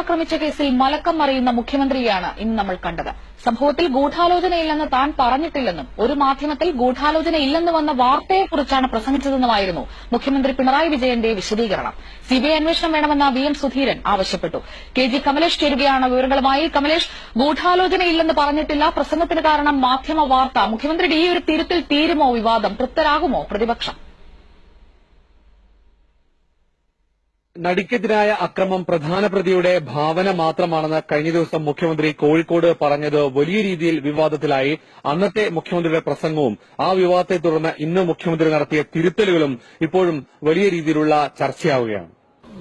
ആക്രമിച്ച കേസിൽ മലക്കം മറിയുന്ന മുഖ്യമന്ത്രിയെയാണ് ഇന്ന് നമ്മൾ കണ്ടത്. സംഭവത്തിൽ ഗൂഢാലോചനയില്ലെന്ന് താൻ പറഞ്ഞിട്ടില്ലെന്നും ഒരു മാധ്യമത്തിൽ ഗൂഢാലോചനയില്ലെന്ന് വന്ന വാർത്തയെക്കുറിച്ചാണ് പ്രസംഗിച്ചതെന്നുമായിരുന്നു മുഖ്യമന്ത്രി പിണറായി വിജയന്റെ വിശദീകരണം. സിബിഐ അന്വേഷണം വേണമെന്ന വി എം സുധീരൻ ആവശ്യപ്പെട്ടു. കെ ജി കമലേഷ് ചേരുകയാണ് വിവരങ്ങളുമായി. കമലേഷ് ഗൂഢാലോചനയില്ലെന്ന് പറഞ്ഞിട്ടില്ല. പ്രസംഗത്തിന് കാരണം മാധ്യമ വാർത്ത. മുഖ്യമന്ത്രിയുടെ ഈ ഒരു തിരുത്തിൽ തീരുമോ വിവാദം? തൃപ്തരാകുമോ പ്രതിപക്ഷം? നടിക്കെതിരായ അക്രമം പ്രധാന പ്രതിയുടെ ഭാവന മാത്രമാണെന്ന് കഴിഞ്ഞ ദിവസം മുഖ്യമന്ത്രി കോഴിക്കോട് പറഞ്ഞത് വലിയ രീതിയിൽ വിവാദത്തിലായി. അന്നത്തെ മുഖ്യമന്ത്രിയുടെ പ്രസംഗവും ആ വിവാദത്തെ തുടർന്ന് ഇന്ന് മുഖ്യമന്ത്രി നടത്തിയ തിരുത്തലുകളും ഇപ്പോഴും വലിയ രീതിയിലുള്ള ചർച്ചയാവുകയാണ്.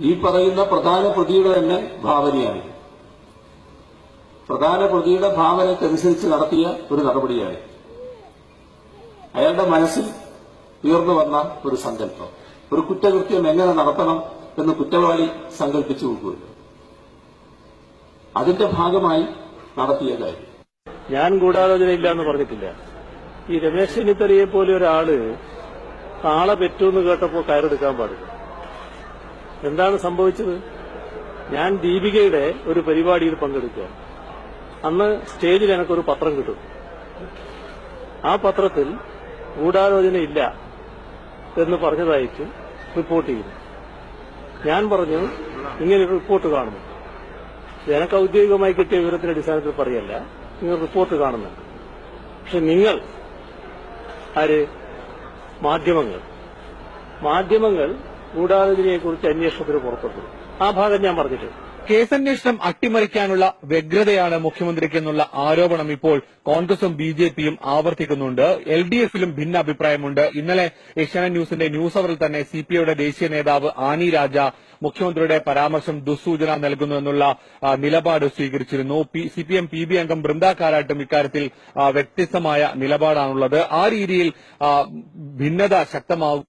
ഈ പറയുന്ന പ്രധാന പ്രതിയുടെ തന്നെ ഭാവനയാണ്. പ്രധാന പ്രതിയുടെ ഭാവനക്കനുസരിച്ച് നടത്തിയ ഒരു നടപടിയാണ്. അയാളുടെ മനസ്സിൽ ഉയർന്നു വന്ന ഒരു സങ്കല്പം. ഒരു കുറ്റകൃത്യം എങ്ങനെ നടത്തണം? എന്ന് കുറ്റവാളി സങ്കല്പിച്ചു നോക്കുകയുള്ളൂ അതിന്റെ ഭാഗമായി നടത്തിയ കാര്യം. ഞാൻ ഗൂഢാലോചനയില്ല എന്ന് പറഞ്ഞിട്ടില്ല. ഈ രമേശ് ചെന്നിത്തലയെ പോലെ ഒരാൾ പെറ്റൂ പെറ്റൂന്ന് കേട്ടപ്പോ കയറെടുക്കാൻ പാടില്ല. എന്താണ് സംഭവിച്ചത്? ഞാൻ ദീപികയുടെ ഒരു പരിപാടിയിൽ പങ്കെടുക്കുക. അന്ന് സ്റ്റേജിൽ എനിക്കൊരു പത്രം കിട്ടും. ആ പത്രത്തിൽ ഗൂഢാലോചനയില്ല എന്ന് പറഞ്ഞതായിട്ട് റിപ്പോർട്ട് ചെയ്യുന്നു. ഞാൻ പറഞ്ഞു ഇങ്ങനെ റിപ്പോർട്ട് കാണുന്നു. എനക്ക് ഔദ്യോഗികമായി കിട്ടിയ വിവരത്തിന്റെ അടിസ്ഥാനത്തിൽ പറയല്ല നിങ്ങൾ റിപ്പോർട്ട് കാണുന്നുണ്ട് പക്ഷെ നിങ്ങൾ ആര്? മാധ്യമങ്ങൾ. മാധ്യമങ്ങൾ ഗൂഢാലോചനയെക്കുറിച്ച് അന്വേഷണത്തിന് പുറപ്പെട്ടു. ആ ഭാഗം ഞാൻ പറഞ്ഞിട്ടുണ്ട്. കേസന്വേഷണം അട്ടിമറിക്കാനുള്ള വ്യഗ്രതയാണ് മുഖ്യമന്ത്രിക്കെന്നുള്ള ആരോപണം ഇപ്പോൾ കോൺഗ്രസും ബി ജെ പിയും ആവർത്തിക്കുന്നുണ്ട്. എൽ ഡി എഫിലും ഭിന്ന അഭിപ്രായമുണ്ട് ഇന്നലെ ഏഷ്യാനെറ്റ് ന്യൂസിന്റെ ന്യൂസ് അവറിൽ തന്നെ സി പി ഐയുടെ ദേശീയ നേതാവ് ആനി രാജ മുഖ്യമന്ത്രിയുടെ പരാമർശം ദുസ്സൂചന നൽകുന്നു എന്നുള്ള നിലപാട് സ്വീകരിച്ചിരുന്നു. C P M P B അംഗം ബൃന്ദ കാരാട്ടും ഇക്കാര്യത്തിൽ വ്യത്യസ്തമായ നിലപാടാണുള്ളത്. ആ രീതിയിൽ ഭിന്നത ശക്തമാവും